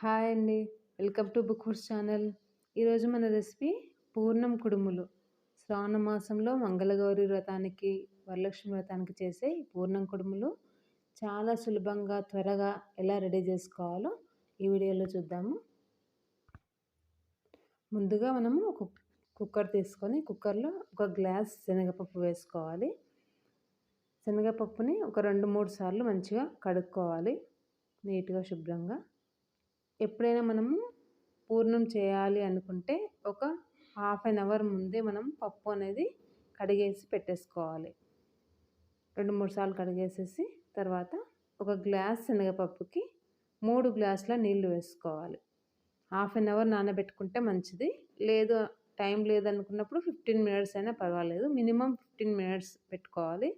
Hi అండి. Welcome to book channel. ఈరోజు మన రెసిపీ పూర్ణం కుడుములు. శ్రావణ మాసంలో మంగళగౌరి వ్రతానికి వరలక్ష్మి వ్రతానికి చేసే పూర్ణం కుడుములు చాలా సులభంగా త్వరగా ఎలా రెడీ చేసుకోవాలో ఈ వీడియోలో చూద్దాము. ముందుగా మనము ఒక కుక్కర్ తీసుకొని కుక్కర్లో ఒక గ్లాస్ శనగపప్పు వేసుకోవాలి. శనగపప్పుని ఒక రెండు మూడు సార్లు మంచిగా కడుక్కోవాలి. నీట్గా శుభ్రంగా. ఎప్పుడైనా మనము పూర్ణం చేయాలి అనుకుంటే ఒక హాఫ్ అన్ అవర్ ముందే మనం పప్పు అనేది కడిగేసి పెట్టేసుకోవాలి. రెండు మూడు సార్లు కడిగేసేసి తర్వాత ఒక గ్లాస్ శనగపప్పుకి మూడు గ్లాసుల నీళ్ళు వేసుకోవాలి. హాఫ్ అన్ అవర్ నానబెట్టుకుంటే మంచిది. లేదు టైం లేదనుకున్నప్పుడు ఫిఫ్టీన్ మినిట్స్ అయినా పర్వాలేదు. మినిమం ఫిఫ్టీన్ మినిట్స్ పెట్టుకోవాలి.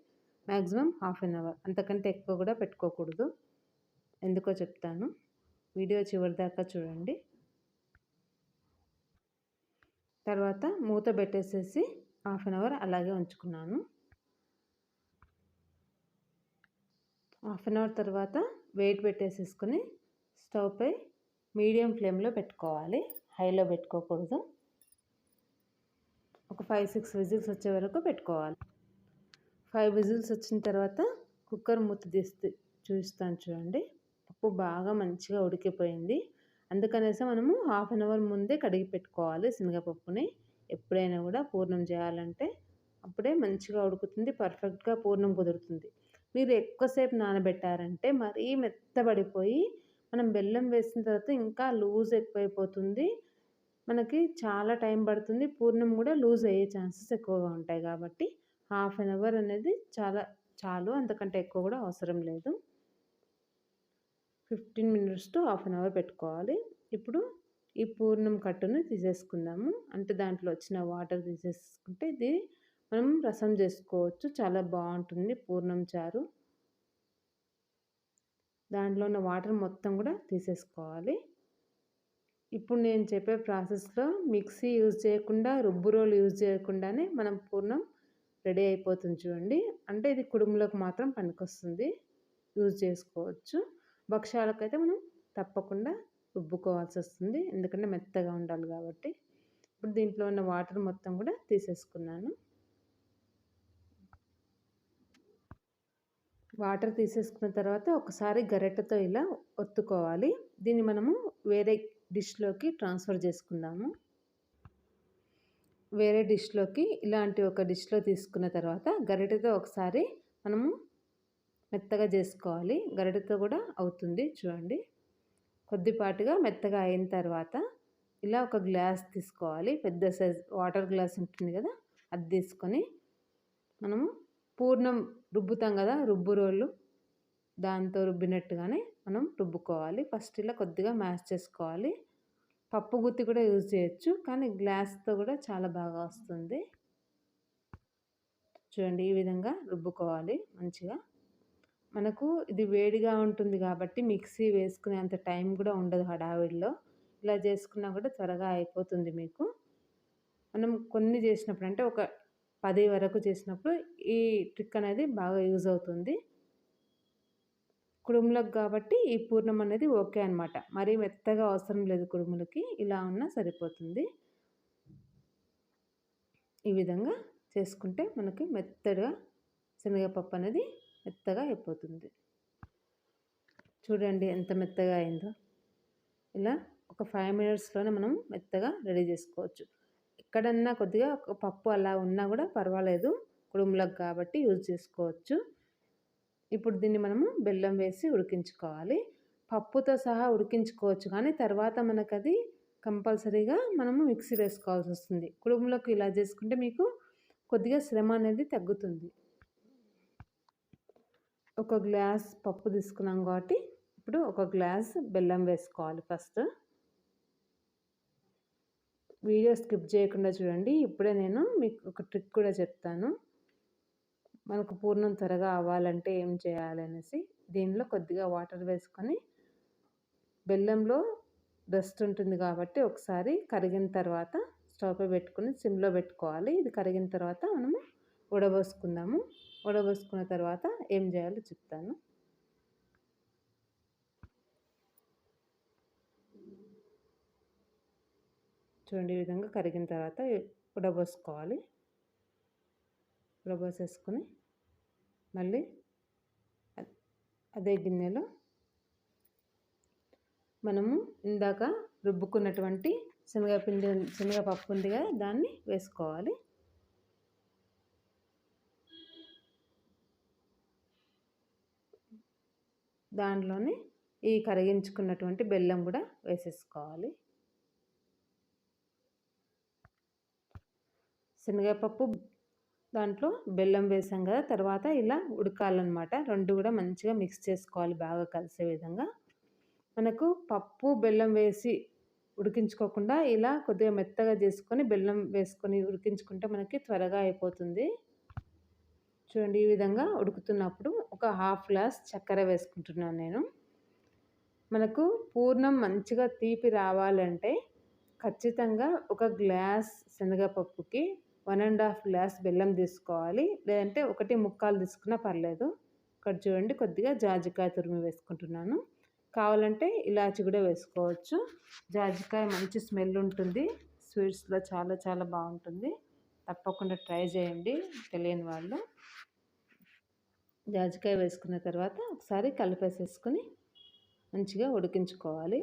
Maximum half an hour. అంతకంటే ఎక్కువ కూడా పెట్టుకోకూడదు. ఎందుకో చెప్తాను. వీడియో చివరి దాకా చూడండి. తర్వాత మూత పెట్టేసేసి హాఫ్ అన్ అవర్ అలాగే ఉంచుకున్నాను. హాఫ్ అన్ అవర్ తర్వాత వెయిట్ పెట్టేసేసుకొని స్టవ్పై మీడియం ఫ్లేమ్లో పెట్టుకోవాలి. హైలో పెట్టుకోకూడదు. ఒక ఫైవ్ సిక్స్ విజిల్స్ వచ్చే వరకు పెట్టుకోవాలి. ఫైవ్ విజిల్స్ వచ్చిన తర్వాత కుక్కర్ మూత తీస్తే చూస్తాను చూడండి. పప్పు బాగా మంచిగా ఉడికిపోయింది. అందుకనేసి మనము హాఫ్ అన్ అవర్ ముందే కడిగి పెట్టుకోవాలి శనగపప్పుని. ఎప్పుడైనా కూడా పూర్ణం చేయాలంటే అప్పుడే మంచిగా ఉడుకుతుంది పర్ఫెక్ట్గా పూర్ణం కుదురుతుంది. మీరు ఎక్కువసేపు నానబెట్టారంటే మరీ మెత్తబడిపోయి మనం బెల్లం వేసిన తర్వాత ఇంకా లూజ్ ఎక్కువైపోతుంది. మనకి చాలా టైం పడుతుంది పూర్ణం కూడా లూజ్ అయ్యే ఛాన్సెస్ ఎక్కువగా ఉంటాయి కాబట్టి హాఫ్ అన్ అవర్ అనేది చాలా చాలు. అంతకంటే ఎక్కువ కూడా అవసరం లేదు. Fifteen minutes to half an hour పెట్టుకోవాలి. ఇప్పుడు ఈ పూర్ణం కట్టును తీసేసుకుందాము. అంటే దాంట్లో వచ్చిన వాటర్ తీసేసుకుంటే ఇది మనం రసం చేసుకోవచ్చు. చాలా బాగుంటుంది పూర్ణం చారు. దాంట్లో ఉన్న వాటర్ మొత్తం కూడా తీసేసుకోవాలి. ఇప్పుడు నేను చెప్పే ప్రాసెస్లో మిక్సీ యూజ్ చేయకుండా రుబ్బు రోలు యూజ్ చేయకుండానే మనం పూర్ణం రెడీ అయిపోతుంది చూడండి. అంటే ఇది కుడుములకు మాత్రం పనికొస్తుంది. యూజ్ చేసుకోవచ్చు. భక్షాలకైతే మనం తప్పకుండా రుబ్బుకోవాల్సి వస్తుంది ఎందుకంటే మెత్తగా ఉండాలి కాబట్టి. ఇప్పుడు దీంట్లో ఉన్న వాటర్ మొత్తం కూడా తీసేసుకున్నాను. వాటర్ తీసేసుకున్న తర్వాత ఒకసారి గరెటతో ఇలా ఒత్తుకోవాలి. దీన్ని మనము వేరే డిష్లోకి ట్రాన్స్ఫర్ చేసుకుందాము. వేరే డిష్లోకి ఇలాంటి ఒక డిష్లో తీసుకున్న తర్వాత గరిటెతో ఒకసారి మనము మెత్తగా చేసుకోవాలి గరిటతో కూడా అవుతుంది చూడండి. కొద్దిపాటుగా మెత్తగా అయిన తర్వాత ఇలా ఒక గ్లాస్ తీసుకోవాలి. పెద్ద సైజ్ వాటర్ గ్లాస్ ఉంటుంది కదా అది తీసుకొని మనము పూర్ణం రుబ్బుతాం కదా రుబ్బు రోళ్ళు. దాంతో రుబ్బినట్టుగానే మనం రుబ్బుకోవాలి. ఫస్ట్ ఇలా కొద్దిగా మ్యాష్ చేసుకోవాలి. పప్పు గుత్తి కూడా యూజ్ చేయొచ్చు. కానీ గ్లాస్తో కూడా చాలా బాగా వస్తుంది. చూడండి ఈ విధంగా రుబ్బుకోవాలి మంచిగా. మనకు ఇది వేడిగా ఉంటుంది కాబట్టి మిక్సీ వేసుకునే అంత టైం కూడా ఉండదు హడావిడిలో. ఇలా చేసుకున్నా కూడా త్వరగా అయిపోతుంది మీకు. మనం కొన్ని చేసినప్పుడు అంటే ఒక పది వరకు చేసినప్పుడు ఈ ట్రిక్ అనేది బాగా యూజ్ అవుతుంది. కుడుములకు కాబట్టి ఈ పూర్ణం అనేది ఓకే అనమాట మరీ మెత్తగా అవసరం లేదు కుడుములకి. ఇలా ఉన్నా సరిపోతుంది. ఈ విధంగా చేసుకుంటే మనకి మెత్తగా శనగపప్పు అనేది మెత్తగా అయిపోతుంది. చూడండి ఎంత మెత్తగా అయిందో. ఇలా ఒక ఫైవ్ మినిట్స్లోనే మనం మెత్తగా రెడీ చేసుకోవచ్చు. ఎక్కడన్నా కొద్దిగా ఒక పప్పు అలా ఉన్నా కూడా పర్వాలేదు. కుడుములకు కాబట్టి యూజ్ చేసుకోవచ్చు. ఇప్పుడు దీన్ని మనము బెల్లం వేసి ఉడికించుకోవాలి. పప్పుతో సహా ఉడికించుకోవచ్చు కానీ తర్వాత మనకు అది కంపల్సరీగా మనము మిక్సీ వేసుకోవాల్సి వస్తుంది. కుడుములకు ఇలా చేసుకుంటే మీకు కొద్దిగా శ్రమ అనేది తగ్గుతుంది. ఒక గ్లాస్ పప్పు తీసుకున్నాం కాబట్టి ఇప్పుడు ఒక గ్లాస్ బెల్లం వేసుకోవాలి ఫస్ట్. వీడియో స్కిప్ చేయకుండా చూడండి. ఇప్పుడే నేను మీకు ఒక ట్రిక్ కూడా చెప్తాను. మనకు పూర్ణం త్వరగా అవ్వాలంటే ఏం చేయాలనేసి దీనిలో కొద్దిగా వాటర్ వేసుకొని బెల్లంలో డస్ట్ ఉంటుంది కాబట్టి ఒకసారి కరిగిన తర్వాత స్టవ్ పెట్టుకుని సిమ్లో పెట్టుకోవాలి. ఇది కరిగిన తర్వాత మనము ఉడబోసుకుందాము. వడబోసుకున్న తర్వాత ఏం చేయాలో చెప్తాను. చూడండి ఈ విధంగా కరిగిన తర్వాత ఉడబోసుకోవాలి ఉడబోసేసుకొని మళ్ళీ అదే గిన్నెలో మనము ఇందాక రుబ్బుకున్నటువంటి శనగపిండి శనగపప్పు ఉంది దాన్ని వేసుకోవాలి. దాంట్లోనే ఈ కరిగించుకున్నటువంటి బెల్లం కూడా వేసేసుకోవాలి. శనగపప్పు దాంట్లో బెల్లం వేసాం కదా తర్వాత ఇలా ఉడకాలన్నమాట. రెండు కూడా మంచిగా మిక్స్ చేసుకోవాలి బాగా కలిసే విధంగా. మనకు పప్పు బెల్లం వేసి ఉడికించుకోకుండా ఇలా కొద్దిగా మెత్తగా చేసుకొని బెల్లం వేసుకొని ఉడికించుకుంటే మనకి త్వరగా అయిపోతుంది. చూడండి ఈ విధంగా ఉడుకుతున్నప్పుడు ఒక హాఫ్ గ్లాస్ చక్కెర వేసుకుంటున్నాను నేను. మనకు పూర్ణం మంచిగా తీపి రావాలంటే ఖచ్చితంగా ఒక గ్లాస్ శనగపప్పుకి వన్ అండ్ హాఫ్ గ్లాస్ బెల్లం తీసుకోవాలి. లేదంటే ఒకటి ముక్కాలు తీసుకున్నా పర్లేదు. ఇక్కడ చూడండి కొద్దిగా జాజికాయ తురిమి వేసుకుంటున్నాను. కావాలంటే ఇలాచి కూడా వేసుకోవచ్చు. జాజికాయ మంచి స్మెల్ ఉంటుంది. స్వీట్స్లో చాలా చాలా బాగుంటుంది. తప్పకుండా ట్రై చేయండి తెలియని వాళ్ళు. జాజికాయ వేసుకున్న తర్వాత ఒకసారి కలిపేసేసుకొని మంచిగా ఉడికించుకోవాలి.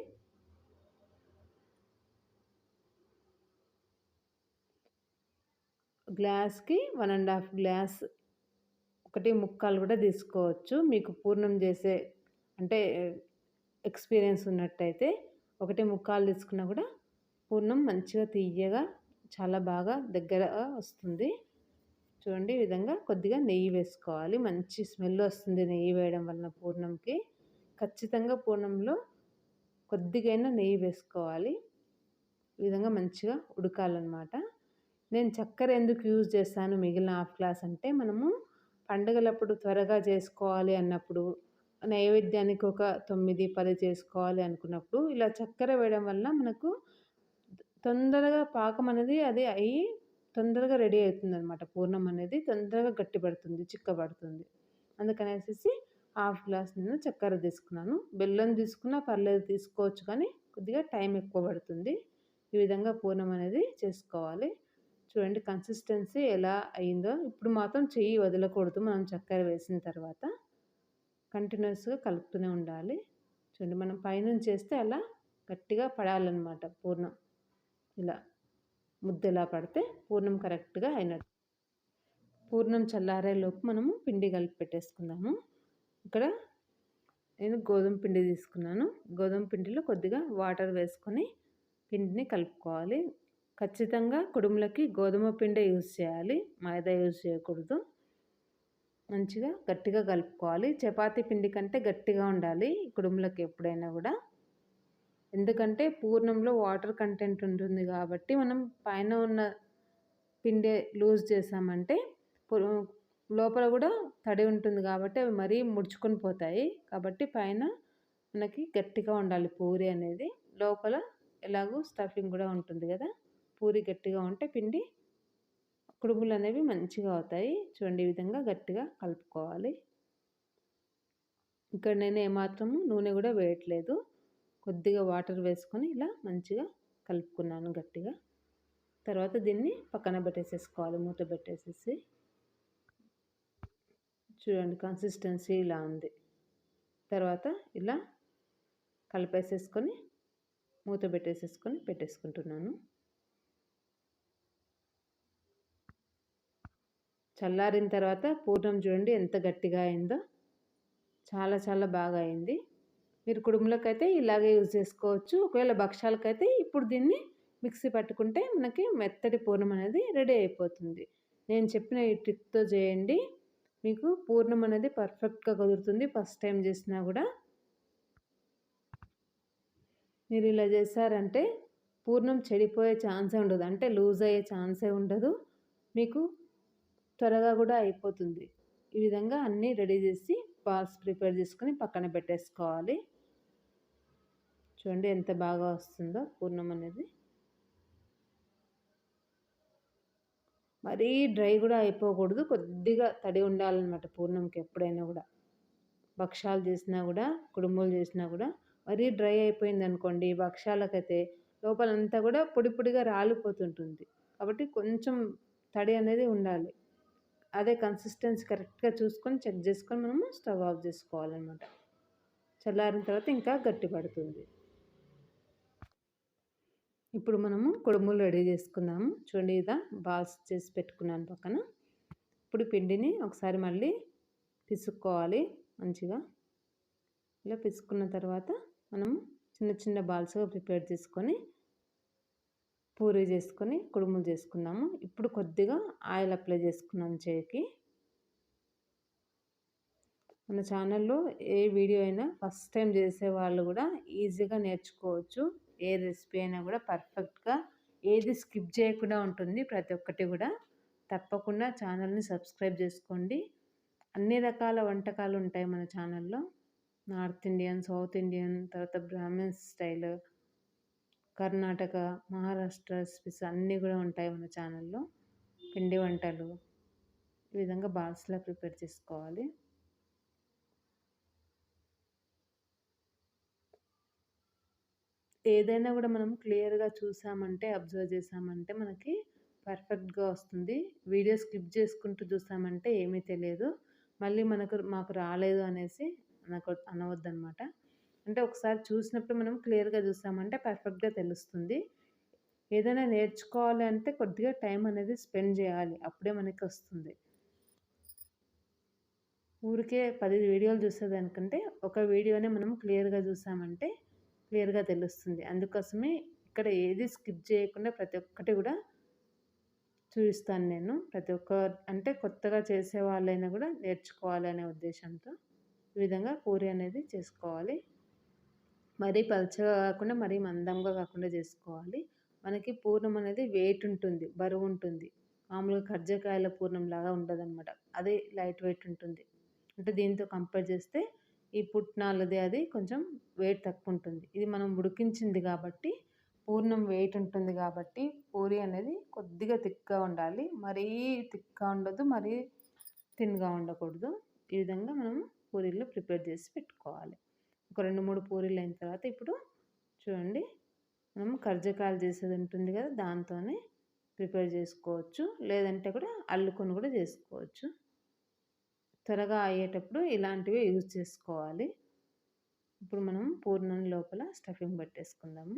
గ్లాస్కి వన్ అండ్ హాఫ్ గ్లాస్ ఒకటి ముక్కలు కూడా తీసుకోవచ్చు. మీకు పూర్ణం చేసే అంటే ఎక్స్పీరియన్స్ ఉన్నట్టయితే ఒకటి ముక్కలు తీసుకున్నా కూడా పూర్ణం మంచిగా తీయగా చాలా బాగా దగ్గర వస్తుంది. చూడండి ఈ విధంగా కొద్దిగా నెయ్యి వేసుకోవాలి. మంచి స్మెల్ వస్తుంది నెయ్యి వేయడం వలన పూర్ణంకి. ఖచ్చితంగా పూర్ణంలో కొద్దిగైనా నెయ్యి వేసుకోవాలి. ఈ విధంగా మంచిగా ఉడకాలన్నమాట. నేను చక్కెర ఎందుకు యూజ్ చేస్తాను మిగిలిన హాఫ్ గ్లాస్ అంటే మనము పండుగలప్పుడు త్వరగా చేసుకోవాలి అన్నప్పుడు నైవేద్యానికి ఒక తొమ్మిది పది చేసుకోవాలి అనుకున్నప్పుడు ఇలా చక్కెర వేయడం వల్ల మనకు తొందరగా పాకం అనేది అది అయ్యి తొందరగా రెడీ అవుతుంది అనమాట పూర్ణం అనేది తొందరగా గట్టిపడుతుంది చిక్కబడుతుంది. అందుకనేసి హాఫ్ గ్లాస్ నేను చక్కెర తీసుకున్నాను. బెల్లం తీసుకున్నా పర్లేదు తీసుకోవచ్చు కానీ కొద్దిగా టైం ఎక్కువ పడుతుంది. ఈ విధంగా పూర్ణం అనేది చేసుకోవాలి. చూడండి కన్సిస్టెన్సీ ఎలా అయిందో. ఇప్పుడు మాత్రం చెయ్యి వదలకూడదు. మనం చక్కెర వేసిన తర్వాత కంటిన్యూస్గా కలుపుతూనే ఉండాలి. చూడండి మనం పైనుంచి చేస్తే అలా గట్టిగా పడాలన్నమాట పూర్ణం. ఇలా ముద్దలా పడితే పూర్ణం కరెక్ట్గా అయినట్టు. పూర్ణం చల్లారేలోపు మనము పిండి కలిపి పెట్టేసుకుందాము. ఇక్కడ నేను గోధుమ పిండి తీసుకున్నాను. గోధుమ పిండిలో కొద్దిగా వాటర్ వేసుకొని పిండిని కలుపుకోవాలి. ఖచ్చితంగా కుడుములకి గోధుమ పిండి యూజ్ చేయాలి. మైదా యూజ్ చేయకూడదు. మంచిగా గట్టిగా కలుపుకోవాలి. చపాతీ పిండి కంటే గట్టిగా ఉండాలి కుడుములకి ఎప్పుడైనా కూడా. ఎందుకంటే పూర్ణంలో వాటర్ కంటెంట్ ఉంటుంది కాబట్టి మనం పైన ఉన్న పిండి లూజ్ చేసామంటే లోపల కూడా తడి ఉంటుంది కాబట్టి అవి మరీ ముడుచుకొని పోతాయి. కాబట్టి పైన మనకి గట్టిగా ఉండాలి పూరి అనేది. లోపల ఎలాగో స్టఫింగ్ కూడా ఉంటుంది కదా పూరి గట్టిగా ఉంటే పిండి కుడుములు అనేవి మంచిగా అవుతాయి. చూడండి ఈ విధంగా గట్టిగా కలుపుకోవాలి. ఇక్కడ నేను ఏమాత్రము నూనె కూడా వేయట్లేదు. కొద్దిగా వాటర్ వేసుకొని ఇలా మంచిగా కలుపుకున్నాను గట్టిగా. తర్వాత దీన్ని పక్కన పెట్టేసేసుకోవాలి మూత పెట్టేసేసి. చూడండి కన్సిస్టెన్సీ ఇలా ఉంది. తర్వాత ఇలా కలిపేసేసుకొని మూత పెట్టేసేసుకొని పెట్టేసుకుంటున్నాను. చల్లారిన తర్వాత పూర్ణం చూడండి ఎంత గట్టిగా అయిందో. చాలా చాలా బాగా అయింది. మీరు కుడుములకైతే ఇలాగే యూజ్ చేసుకోవచ్చు. ఒకవేళ భక్షాలకైతే ఇప్పుడు దీన్ని మిక్సీ పట్టుకుంటే మనకి మెత్తటి పూర్ణం అనేది రెడీ అయిపోతుంది. నేను చెప్పిన ఈ ట్రిక్తో చేయండి. మీకు పూర్ణం అనేది పర్ఫెక్ట్గా కుదురుతుంది ఫస్ట్ టైం చేసినా కూడా. మీరు ఇలా చేశారంటే పూర్ణం చెడిపోయే ఛాన్సే ఉండదు. అంటే లూజ్ అయ్యే ఛాన్సే ఉండదు. మీకు త్వరగా కూడా అయిపోతుంది. ఈ విధంగా అన్నీ రెడీ చేసి బాల్స్ ప్రిపేర్ చేసుకొని పక్కన పెట్టేసుకోవాలి. చూడండి ఎంత బాగా వస్తుందో పూర్ణం అనేది. మరీ డ్రై కూడా అయిపోకూడదు కొద్దిగా తడి ఉండాలన్నమాట పూర్ణంకి ఎప్పుడైనా కూడా. భక్షాలు చేసినా కూడా కుడుములు చేసినా కూడా మరీ డ్రై అయిపోయింది అనుకోండి భక్షాలకైతే లోపలంతా కూడా పొడి పొడిగా రాలిపోతుంటుంది. కాబట్టి కొంచెం తడి అనేది ఉండాలి. అదే కన్సిస్టెన్సీ కరెక్ట్గా చూసుకొని చెక్ చేసుకొని మనము స్టవ్ ఆఫ్ చేసుకోవాలన్నమాట. చల్లారిన తర్వాత ఇంకా గట్టి పడుతుంది. ఇప్పుడు మనము కుడుములు రెడీ చేసుకుందాము. చూడండి ఇదా బాల్స్ చేసి పెట్టుకున్నాను పక్కన. ఇప్పుడు పిండిని ఒకసారి మళ్ళీ పిసుక్కోవాలి మంచిగా. ఇలా పిసుకున్న తర్వాత మనము చిన్న చిన్న బాల్స్గా ప్రిపేర్ చేసుకొని పూరి చేసుకొని కుడుములు చేసుకున్నాము ఇప్పుడు కొద్దిగా ఆయిల్ అప్లై చేసుకున్నాం చేయికి. మన ఛానల్లో ఏ వీడియో అయినా ఫస్ట్ టైం చేసే వాళ్ళు కూడా ఈజీగా నేర్చుకోవచ్చు. ఏ రెసిపీ అయినా కూడా పర్ఫెక్ట్గా ఏది స్కిప్ చేయకుండా ఉంటుంది ప్రతి ఒక్కటి కూడా. తప్పకుండా ఛానల్ని సబ్స్క్రైబ్ చేసుకోండి. అన్ని రకాల వంటకాలు ఉంటాయి మన ఛానల్లో. నార్త్ ఇండియన్ సౌత్ ఇండియన్ తర్వాత Brahmins style Karnataka Maharashtra recipes అన్నీ కూడా ఉంటాయి మన ఛానల్లో. పిండి వంటలు ఈ విధంగా బాల్స్లా ప్రిపేర్ చేసుకోవాలి. ఏదైనా కూడా మనం క్లియర్గా చూసామంటే అబ్జర్వ్ చేసామంటే మనకి పర్ఫెక్ట్గా వస్తుంది. వీడియో స్కిప్ చేసుకుంటూ చూసామంటే ఏమీ తెలియదు. మళ్ళీ మనకు మాకు రాలేదు అనేసి నాకు అనవద్దనమాట. అంటే ఒకసారి చూసినప్పుడు మనం క్లియర్గా చూసామంటే పర్ఫెక్ట్గా తెలుస్తుంది. ఏదైనా నేర్చుకోవాలి అంటే కొద్దిగా టైం అనేది స్పెండ్ చేయాలి. అప్పుడే మనకి వస్తుంది. ఊరికే పది వీడియోలు చూసేదానికంటే ఒక వీడియోనే మనం క్లియర్గా చూసామంటే క్లియర్గా తెలుస్తుంది. అందుకోసమే ఇక్కడ ఏది స్కిప్ చేయకుండా ప్రతి ఒక్కటి కూడా చూపిస్తాను నేను. ప్రతి ఒక్క అంటే కొత్తగా చేసే వాళ్ళైనా కూడా నేర్చుకోవాలనే ఉద్దేశంతో ఈ విధంగా పూరి అనేది చేసుకోవాలి. మరీ పలచగా కాకుండా మరీ మందంగా కాకుండా చేసుకోవాలి. మనకి పూర్ణం అనేది వెయిట్ ఉంటుంది బరువు ఉంటుంది. మామూలుగా కర్జకాయల పూర్ణం లాగా ఉండదనమాట అదే లైట్ వెయిట్ ఉంటుంది. అంటే దీంతో కంపేర్ చేస్తే ఈ పుట్నాలది అది కొంచెం వెయిట్ తక్కువ ఉంటుంది ఇది మనం ఉడికించింది కాబట్టి పూర్ణం వెయిట్ ఉంటుంది కాబట్టి పూరి అనేది కొద్దిగా థిక్గా ఉండాలి. మరీ థిక్గా ఉండదు మరీ థిన్గా ఉండకూడదు. ఈ విధంగా మనం పూరీలు ప్రిపేర్ చేసి పెట్టుకోవాలి. ఒక రెండు మూడు పూరీలు అయిన తర్వాత ఇప్పుడు చూడండి మనం కర్జకాయలు చేసేది ఉంటుంది కదా దాంతోనే ప్రిపేర్ చేసుకోవచ్చు. లేదంటే కూడా అల్లుకొని కూడా చేసుకోవచ్చు. త్వరగా అయ్యేటప్పుడు ఇలాంటివి యూజ్ చేసుకోవాలి. ఇప్పుడు మనం పూర్ణం లోపల స్టఫింగ్ పెట్టేసుకుందాము.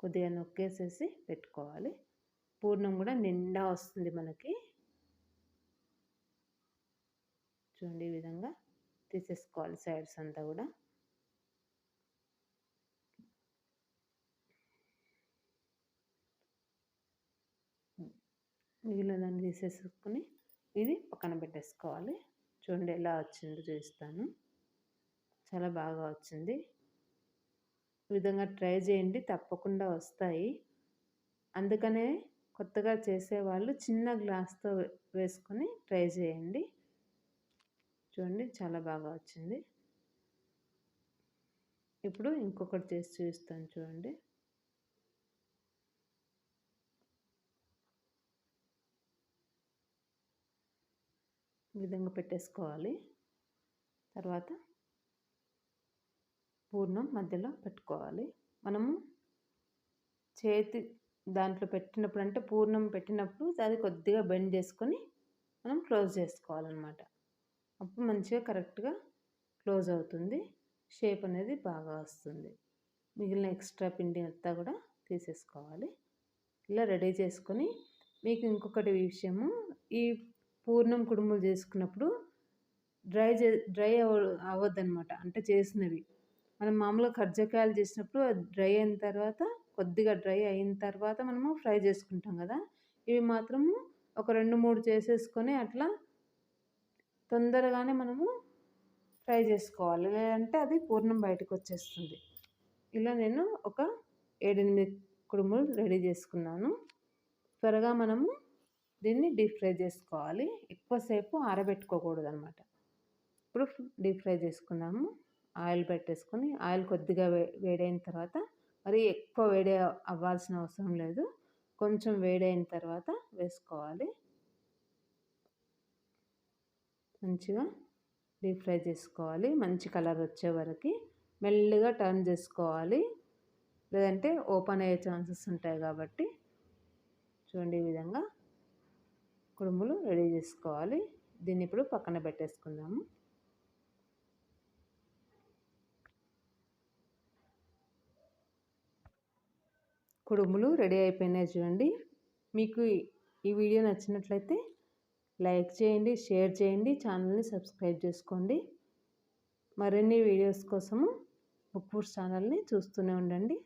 కొద్దిగా నొక్కేసేసి పెట్టుకోవాలి. పూర్ణం కూడా నిండా వస్తుంది మనకి. చూడండి ఈ విధంగా తీసేసుకోవాలి సైడ్స్ అంతా కూడా. మిగిలిన దాన్ని తీసేసుకొని ఇది పక్కన పెట్టేసుకోవాలి. చూడండి ఎలా వచ్చిందో చూస్తాను చాలా బాగా వచ్చింది. ఈ విధంగా ట్రై చేయండి తప్పకుండా వస్తాయి. అందుకనే కొత్తగా చేసేవాళ్ళు చిన్న గ్లాస్తో వేసుకొని ట్రై చేయండి. చూడండి చాలా బాగా వచ్చింది. ఇప్పుడు ఇంకొకటి చేసి చూస్తాను చూడండి. ఈ విధంగా పెట్టేసుకోవాలి. తర్వాత పూర్ణం మధ్యలో పెట్టుకోవాలి. మనము చేతి దాంట్లో పెట్టినప్పుడు అంటే పూర్ణం పెట్టినప్పుడు అది కొద్దిగా బెండ్ చేసుకొని మనం క్లోజ్ చేసుకోవాలన్నమాట. అప్పుడు మంచిగా కరెక్ట్గా క్లోజ్ అవుతుంది. షేప్ అనేది బాగా వస్తుంది. మిగిలిన ఎక్స్ట్రా పిండి అంతా కూడా తీసేసుకోవాలి. ఇలా రెడీ చేసుకొని మీకు ఇంకొకటి విషయము ఈ పూర్ణం కుడుములు చేసుకున్నప్పుడు డ్రై చే డ్రై అవ అవ్వద్దనమాట అంటే చేసినవి. మనం మామూలుగా కర్జకాయలు చేసినప్పుడు డ్రై అయిన తర్వాత కొద్దిగా డ్రై అయిన తర్వాత మనము ఫ్రై చేసుకుంటాం కదా. ఇవి మాత్రము ఒక రెండు మూడు చేసేసుకొని అట్లా తొందరగానే మనము ఫ్రై చేసుకోవాలి. లేదంటే అది పూర్ణం బయటకు వచ్చేస్తుంది. ఇలా నేను ఒక ఏడెనిమిది కుడుములు రెడీ చేసుకున్నాను. త్వరగా మనము దీన్ని డీప్ ఫ్రై చేసుకోవాలి. ఎక్కువసేపు ఆరబెట్టుకోకూడదు అనమాట ఇప్పుడు డీప్ ఫ్రై చేసుకున్నాము. ఆయిల్ పెట్టేసుకొని ఆయిల్ కొద్దిగా వే వేడైన తర్వాత మరి ఎక్కువ వేడి అవ్వాల్సిన అవసరం లేదు. కొంచెం వేడైన తర్వాత వేసుకోవాలి. మంచిగా డీప్ ఫ్రై చేసుకోవాలి. మంచి కలర్ వచ్చే వరకు మెల్లగా టర్న్ చేసుకోవాలి. లేదంటే ఓపెన్ అయ్యే ఛాన్సెస్ ఉంటాయి కాబట్టి చూడండి ఈ విధంగా. కుడుములు రెడీ చేసుకోవాలి. దీన్ని ఇప్పుడు పక్కన పెట్టేసుకుందాము. కుడుములు రెడీ అయిపోయినాయి చూడండి. మీకు ఈ వీడియో నచ్చినట్లయితే లైక్ చేయండి షేర్ చేయండి ఛానల్ని సబ్స్క్రైబ్ చేసుకోండి. మరిన్ని వీడియోస్ కోసము బుక్ ఫుడ్స్ ఛానల్ని చూస్తూనే ఉండండి.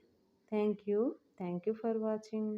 Thank you. Thank you for watching.